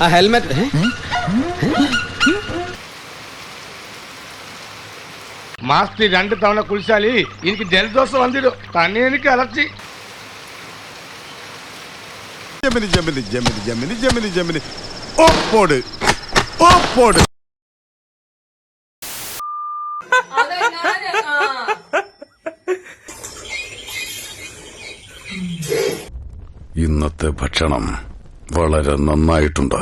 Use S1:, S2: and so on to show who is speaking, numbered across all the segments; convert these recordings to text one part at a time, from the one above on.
S1: ആ ഹെൽമെറ്റ്.
S2: മാസത്തിൽ രണ്ട് തവണ കുളിച്ചാൽ എനിക്ക് ജലദോഷം വന്നിടും. തന്നെ എനിക്ക് അലർച്ചി
S3: ജമിനി ജമിനി ജമിനി ജമിനി ജമിനി ജമിനി. ഓപ്പോട്. ഓപ്പോട്. ഇന്നത്തെ ഭക്ഷണം വളരെ നന്നായിട്ടുണ്ട്.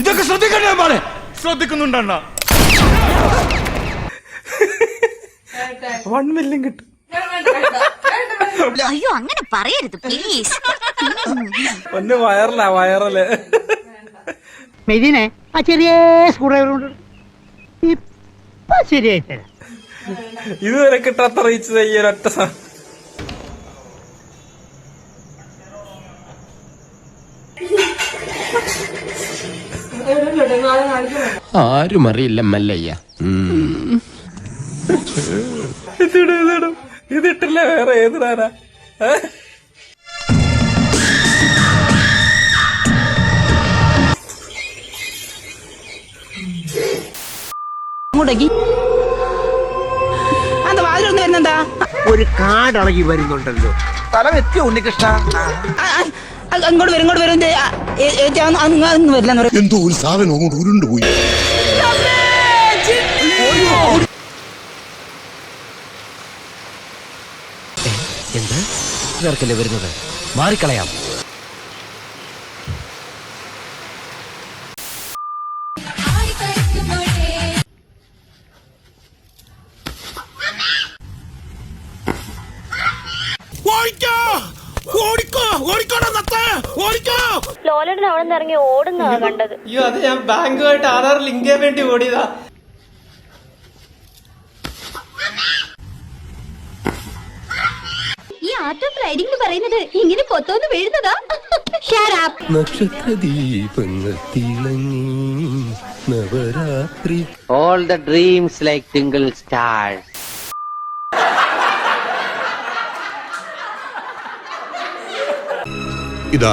S4: ഇതൊക്കെ ശ്രദ്ധിക്കണ്ടേ പാടെ ശ്രദ്ധിക്കുന്നുണ്ടണ്ണ. വൺ മില്യൺ കിട്ടും.
S5: അയ്യോ അങ്ങനെ പറയരുത് പ്ലീസ്
S4: ഒന്ന് വയറല വയറൽ.
S6: മെതിനെ ആ ചെറിയ സ്ക്രൂ ഡ്രൈവർ കൊണ്ട് ഇപ്പൊ ശരിയായി തരാം.
S4: ഇതുവരെ കിട്ടാത്ത റീച്ച് ഈ ഒരൊറ്റ സാ
S1: ആരും അറിയില്ല മല്ലയ്യ.
S4: ഇതിടും ഇതിടും ഇതിട്ടില്ല വേറെ ഏതിടാനാ
S6: ഒരു കാടളകി വരുന്നുണ്ടല്ലോ. സ്ഥലം എത്തിയോ ഉണ്ണികൃഷ്ണ
S7: അങ്ങോട്ട് വരും ഇങ്ങോട്ട് വരും. വരില്ല
S3: എന്തോ ഒരു സാധനം അങ്ങോട്ട് ഉരുണ്ടുപോയി.
S1: എന്ത്? വരുന്നത്? മാറിക്കളയാം.
S8: ലോലടൻ അവിടെ നിന്ന് ഇറങ്ങി ഓടുന്നതാ കണ്ടത്.
S4: അയ്യോ അത് ഞാൻ ബാങ്കുമായിട്ട് ആധാർ ലിങ്ക് ചെയ്യാൻ വേണ്ടി ഓടിയതാ.
S8: ഈ ആർട്ട് ഓഫ് റൈഡിംഗ് എന്ന് പറയുന്നത് ഇങ്ങനെ പൊത്തോന്ന് വീഴുന്നതാ?
S1: തിളങ്ങി Navratri.
S9: All the dreams like twinkle stars.
S3: ഇതാ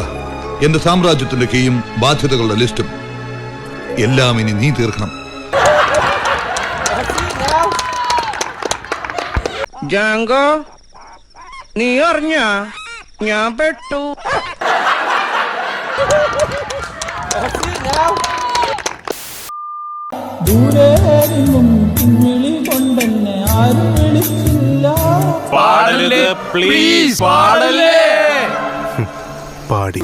S3: എന്റെ സാമ്രാജ്യത്തിന്റെ കീയും ബാധ്യതകളുടെ ലിസ്റ്റും. എല്ലാം ഇനി നീ തീർക്കണം.
S7: ജാങ്കോ നീ അറിഞ്ഞ? ഞാൻ പെട്ടു.
S4: പ്ലീസ് പാടല്ലേ?
S3: പാടി.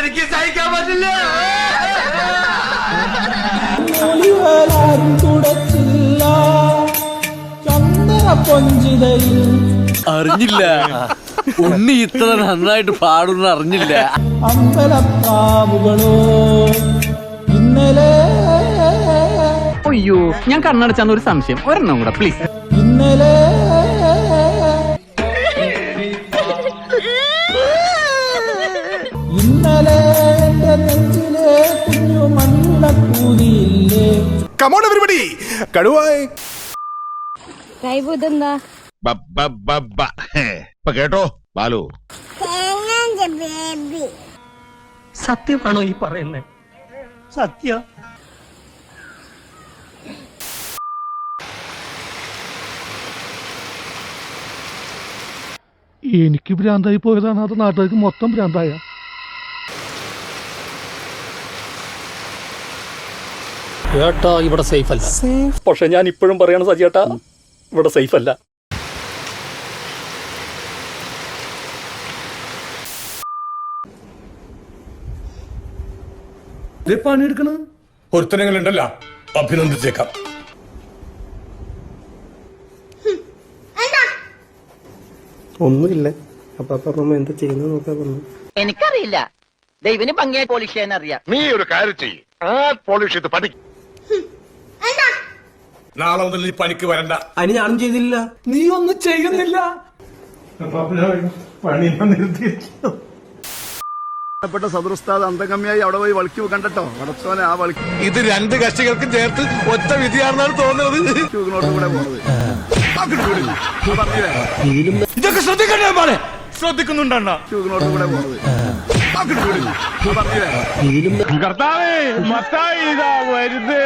S4: എനിക്ക് സഹിക്കാൻ പറ്റില്ല.
S1: അറിഞ്ഞില്ല. ഉണ്ണി ഇത്ര നന്നായിട്ട് പാടുന്ന അറിഞ്ഞില്ല.
S6: അമ്പലപ്പാവുകളോ ഇന്നലെ അയ്യോ ഞാൻ കണ്ണടച്ചാന്ന് ഒരു സംശയം. ഒരെണ്ണം കൂടെ പ്ലീസ്
S3: കമോൺ എവരിബഡി കടുവായി. ഇപ്പൊ കേട്ടോ ബാലു.
S6: സത്യമാണോ ഈ പറയുന്നത് സത്യം. എനിക്ക് ഭ്രാന്തായി പോയതാണ് അത് നാട്ടുകാർക്ക് മൊത്തം ഭ്രാന്തായ.
S1: ഏട്ടാ ഇവിടെ സേഫ്. അല്ല
S6: പക്ഷെ ഞാൻ ഇപ്പോഴും പറയണ സജിയേട്ട ഇവിടെ സേഫ് അല്ല പണിയെടുക്കണ
S4: ഒരുത്തനങ്ങളുണ്ടല്ല അഭിനന്ദിച്ചേക്കാം.
S6: ഒന്നുമില്ല. അപ്പൊ പറഞ്ഞ എന്താ ചെയ്യുന്നത് നോക്കാൻ പറഞ്ഞു.
S7: എനിക്കറിയില്ല. ദൈവന് ഭംഗിയായി പോളിഷ് ചെയ്യാൻ അറിയാം.
S2: നീ ഒരു കാര്യം ചെയ്യ്. ആ പോളിഷ് ഇത് പഠിക്കും.
S4: നാളെ മുതൽ നീ പണിക്ക് വരണ്ട.
S6: അതിന് ഞാനും ചെയ്തില്ല.
S4: നീ ഒന്നും ചെയ്യുന്നില്ല.
S2: പണി നിർത്തി
S10: പ്പെട്ട സദുർസ്താദ് അന്തഗമ്യായി അവിടെ പോയി വളിക്കു കണ്ടോ വടത്തോനെ ആ വളിക്കു
S11: ഇത് രണ്ട് കക്ഷികൾക്കും ചേർത്ത് ഒറ്റ വിധിയാണെന്നാണ് തോന്നുന്നത്.
S10: കൂടെ പോകുന്നത്
S11: ഇതൊക്കെ ശ്രദ്ധിക്കണ്ടേ ശ്രദ്ധിക്കുന്നുണ്ടോ
S10: കൂടെ പോകുന്നത്
S11: കർത്താവേ മത്തായി ഇതാ വരുന്നേ.